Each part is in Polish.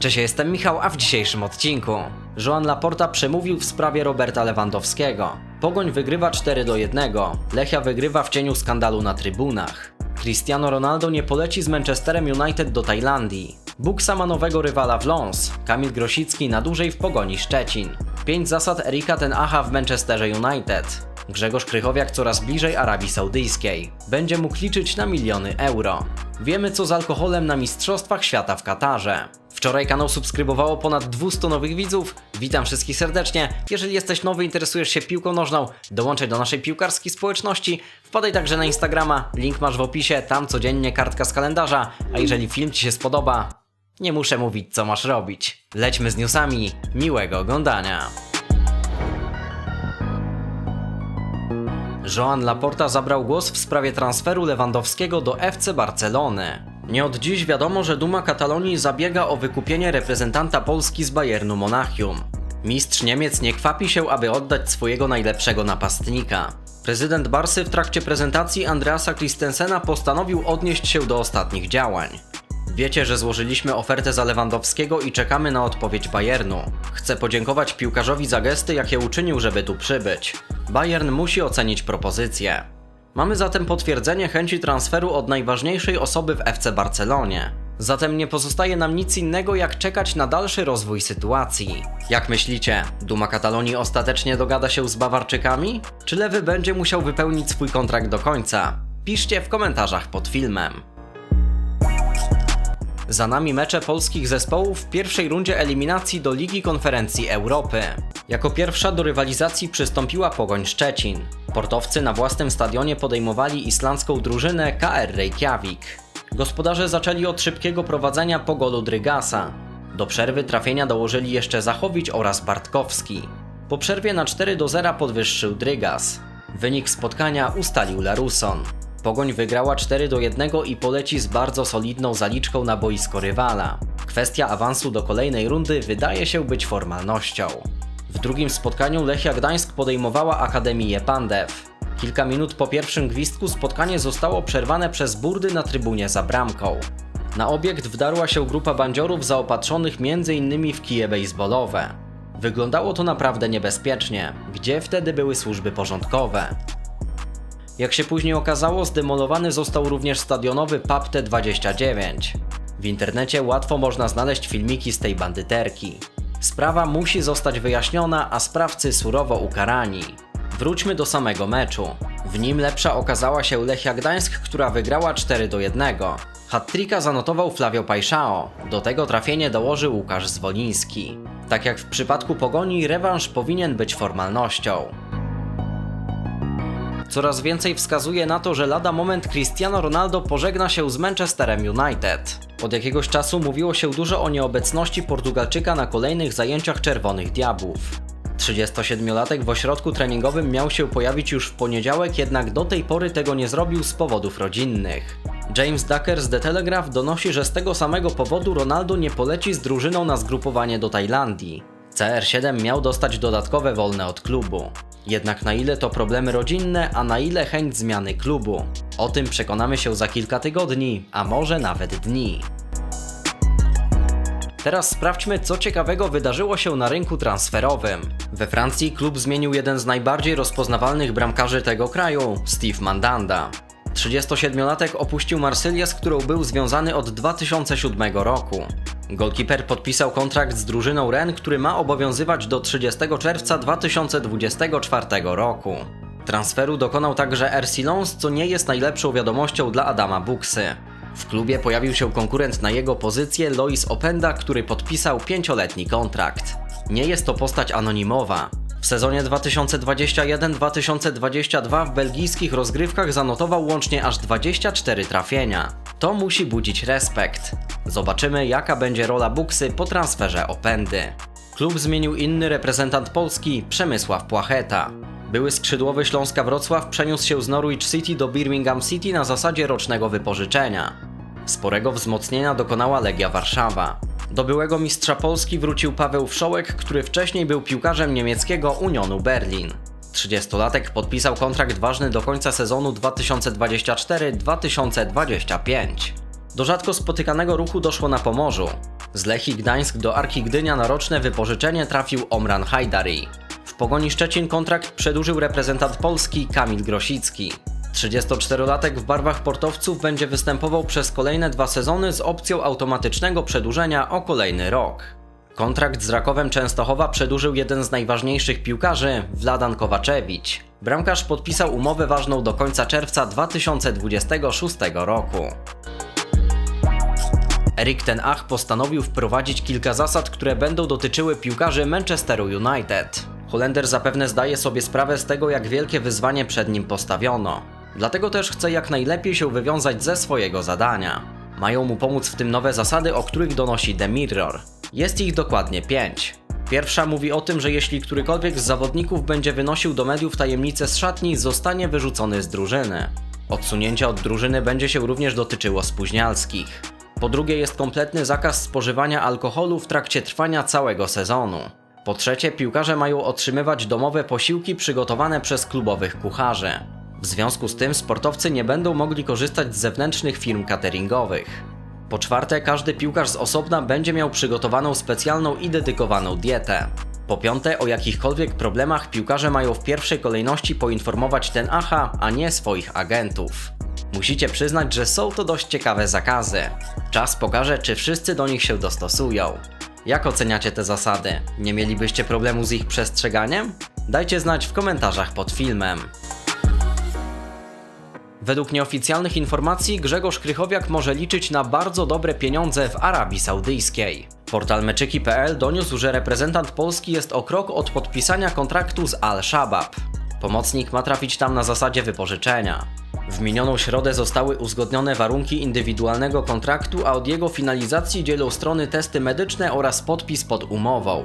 Cześć, jestem Michał, a w dzisiejszym odcinku Joan Laporta przemówił w sprawie Roberta Lewandowskiego. Pogoń wygrywa 4 do 1. Lechia wygrywa w cieniu skandalu na trybunach. Cristiano Ronaldo nie poleci z Manchesterem United do Tajlandii. Buksa ma nowego rywala w Lons. Kamil Grosicki na dłużej w Pogoni Szczecin. 5 zasad Erika Ten Aha w Manchesterze United. Grzegorz Krychowiak coraz bliżej Arabii Saudyjskiej. Będzie mógł liczyć na miliony euro. Wiemy co z alkoholem na Mistrzostwach Świata w Katarze. Wczoraj kanał subskrybowało ponad 200 nowych widzów. Witam wszystkich serdecznie. Jeżeli jesteś nowy, interesujesz się piłką nożną, dołączaj do naszej piłkarskiej społeczności. Wpadaj także na Instagrama, link masz w opisie, tam codziennie kartka z kalendarza. A jeżeli film Ci się spodoba, nie muszę mówić co masz robić. Lećmy z newsami. Miłego oglądania. Joan Laporta zabrał głos w sprawie transferu Lewandowskiego do FC Barcelony. Nie od dziś wiadomo, że Duma Katalonii zabiega o wykupienie reprezentanta Polski z Bayernu Monachium. Mistrz Niemiec nie kwapi się, aby oddać swojego najlepszego napastnika. Prezydent Barsy w trakcie prezentacji Andreasa Christensena postanowił odnieść się do ostatnich działań. Wiecie, że złożyliśmy ofertę za Lewandowskiego i czekamy na odpowiedź Bayernu. Chcę podziękować piłkarzowi za gesty, jakie uczynił, żeby tu przybyć. Bayern musi ocenić propozycję. Mamy zatem potwierdzenie chęci transferu od najważniejszej osoby w FC Barcelonie. Zatem nie pozostaje nam nic innego jak czekać na dalszy rozwój sytuacji. Jak myślicie, Duma Katalonii ostatecznie dogada się z Bawarczykami? Czy Lewy będzie musiał wypełnić swój kontrakt do końca? Piszcie w komentarzach pod filmem. Za nami mecze polskich zespołów w pierwszej rundzie eliminacji do Ligi Konferencji Europy. Jako pierwsza do rywalizacji przystąpiła Pogoń Szczecin. Portowcy na własnym stadionie podejmowali islandzką drużynę KR Reykjavik. Gospodarze zaczęli od szybkiego prowadzenia po golu Drygasa. Do przerwy trafienia dołożyli jeszcze Zachowicz oraz Bartkowski. Po przerwie na 4 do 0 podwyższył Drygas. Wynik spotkania ustalił Laruson. Pogoń wygrała 4 do 1 i poleci z bardzo solidną zaliczką na boisko rywala. Kwestia awansu do kolejnej rundy wydaje się być formalnością. W drugim spotkaniu Lechia Gdańsk podejmowała Akademię Pandew. Kilka minut po pierwszym gwizdku spotkanie zostało przerwane przez burdy na trybunie za bramką. Na obiekt wdarła się grupa bandziorów zaopatrzonych m.in. w kije baseballowe. Wyglądało to naprawdę niebezpiecznie. Gdzie wtedy były służby porządkowe? Jak się później okazało, zdemolowany został również stadionowy pub T29. W internecie łatwo można znaleźć filmiki z tej bandyterki. Sprawa musi zostać wyjaśniona, a sprawcy surowo ukarani. Wróćmy do samego meczu. W nim lepsza okazała się Lechia Gdańsk, która wygrała 4 do 1. Hat-tricka zanotował Flavio Pajszao, do tego trafienie dołożył Łukasz Zwoliński. Tak jak w przypadku Pogoni, rewanż powinien być formalnością. Coraz więcej wskazuje na to, że lada moment Cristiano Ronaldo pożegna się z Manchesterem United. Od jakiegoś czasu mówiło się dużo o nieobecności Portugalczyka na kolejnych zajęciach Czerwonych Diabłów. 37-latek w ośrodku treningowym miał się pojawić już w poniedziałek, jednak do tej pory tego nie zrobił z powodów rodzinnych. James Ducker z The Telegraph donosi, że z tego samego powodu Ronaldo nie poleci z drużyną na zgrupowanie do Tajlandii. CR7 miał dostać dodatkowe wolne od klubu. Jednak na ile to problemy rodzinne, a na ile chęć zmiany klubu? O tym przekonamy się za kilka tygodni, a może nawet dni. Teraz sprawdźmy, co ciekawego wydarzyło się na rynku transferowym. We Francji klub zmienił jeden z najbardziej rozpoznawalnych bramkarzy tego kraju, Steve Mandanda. 37-latek opuścił Marsylię, z którą był związany od 2007 roku. Golkiper podpisał kontrakt z drużyną Ren, który ma obowiązywać do 30 czerwca 2024 roku. Transferu dokonał także RC Lens, co nie jest najlepszą wiadomością dla Adama Buksy. W klubie pojawił się konkurent na jego pozycję Lois Openda, który podpisał pięcioletni kontrakt. Nie jest to postać anonimowa. W sezonie 2021-2022 w belgijskich rozgrywkach zanotował łącznie aż 24 trafienia. To musi budzić respekt. Zobaczymy jaka będzie rola Buksy po transferze Opendy. Klub zmienił inny reprezentant Polski, Przemysław Płacheta. Były skrzydłowy Śląska Wrocław przeniósł się z Norwich City do Birmingham City na zasadzie rocznego wypożyczenia. Sporego wzmocnienia dokonała Legia Warszawa. Do byłego mistrza Polski wrócił Paweł Wszołek, który wcześniej był piłkarzem niemieckiego Unionu Berlin. 30-latek podpisał kontrakt ważny do końca sezonu 2024-2025. Do rzadko spotykanego ruchu doszło na Pomorzu. Z Lechii Gdańsk do Arki Gdynia na roczne wypożyczenie trafił Omran Hajdari. W Pogoni Szczecin kontrakt przedłużył reprezentant Polski Kamil Grosicki. 34-latek w barwach portowców będzie występował przez kolejne dwa sezony z opcją automatycznego przedłużenia o kolejny rok. Kontrakt z Rakowem Częstochowa przedłużył jeden z najważniejszych piłkarzy, Wladan Kowaczewicz. Bramkarz podpisał umowę ważną do końca czerwca 2026 roku. Erik Ten Ach postanowił wprowadzić kilka zasad, które będą dotyczyły piłkarzy Manchesteru United. Holender zapewne zdaje sobie sprawę z tego, jak wielkie wyzwanie przed nim postawiono. Dlatego też chce jak najlepiej się wywiązać ze swojego zadania. Mają mu pomóc w tym nowe zasady, o których donosi The Mirror. Jest ich dokładnie pięć. Pierwsza mówi o tym, że jeśli którykolwiek z zawodników będzie wynosił do mediów tajemnicę z szatni, zostanie wyrzucony z drużyny. Odsunięcie od drużyny będzie się również dotyczyło spóźnialskich. Po drugie jest kompletny zakaz spożywania alkoholu w trakcie trwania całego sezonu. Po trzecie, piłkarze mają otrzymywać domowe posiłki przygotowane przez klubowych kucharzy. W związku z tym sportowcy nie będą mogli korzystać z zewnętrznych firm cateringowych. Po czwarte, każdy piłkarz z osobna będzie miał przygotowaną specjalną i dedykowaną dietę. Po piąte, o jakichkolwiek problemach piłkarze mają w pierwszej kolejności poinformować ten AHA, a nie swoich agentów. Musicie przyznać, że są to dość ciekawe zakazy. Czas pokaże, czy wszyscy do nich się dostosują. Jak oceniacie te zasady? Nie mielibyście problemu z ich przestrzeganiem? Dajcie znać w komentarzach pod filmem. Według nieoficjalnych informacji Grzegorz Krychowiak może liczyć na bardzo dobre pieniądze w Arabii Saudyjskiej. Portal meczyki.pl doniósł, że reprezentant Polski jest o krok od podpisania kontraktu z Al-Shabaab. Pomocnik ma trafić tam na zasadzie wypożyczenia. W minioną środę zostały uzgodnione warunki indywidualnego kontraktu, a od jego finalizacji dzielą strony testy medyczne oraz podpis pod umową.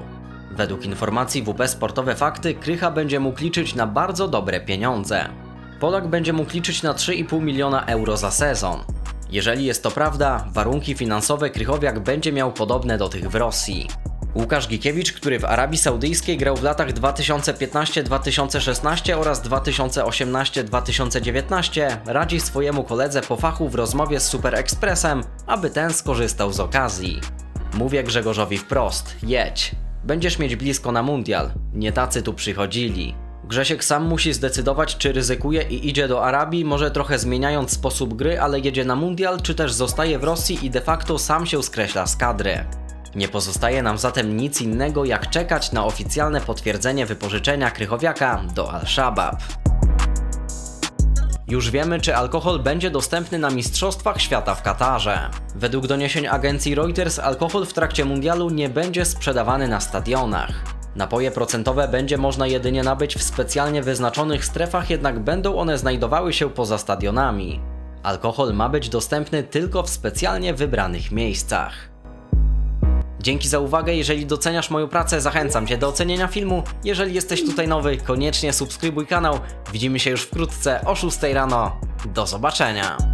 Według informacji WP Sportowe Fakty Krycha będzie mógł liczyć na bardzo dobre pieniądze. Polak będzie mógł liczyć na 3,5 miliona euro za sezon. Jeżeli jest to prawda, warunki finansowe Krychowiak będzie miał podobne do tych w Rosji. Łukasz Gikiewicz, który w Arabii Saudyjskiej grał w latach 2015-2016 oraz 2018-2019, radzi swojemu koledze po fachu w rozmowie z Super Expressem, aby ten skorzystał z okazji. Mówię Grzegorzowi wprost: jedź. Będziesz mieć blisko na mundial. Nie tacy tu przychodzili. Grzesiek sam musi zdecydować, czy ryzykuje i idzie do Arabii, może trochę zmieniając sposób gry, ale jedzie na mundial, czy też zostaje w Rosji i de facto sam się skreśla z kadry. Nie pozostaje nam zatem nic innego jak czekać na oficjalne potwierdzenie wypożyczenia Krychowiaka do Al-Shabaab. Już wiemy, czy alkohol będzie dostępny na Mistrzostwach Świata w Katarze. Według doniesień agencji Reuters alkohol w trakcie mundialu nie będzie sprzedawany na stadionach. Napoje procentowe będzie można jedynie nabyć w specjalnie wyznaczonych strefach, jednak będą one znajdowały się poza stadionami. Alkohol ma być dostępny tylko w specjalnie wybranych miejscach. Dzięki za uwagę, jeżeli doceniasz moją pracę, zachęcam Cię do ocenienia filmu. Jeżeli jesteś tutaj nowy, koniecznie subskrybuj kanał. Widzimy się już wkrótce o 6 rano. Do zobaczenia!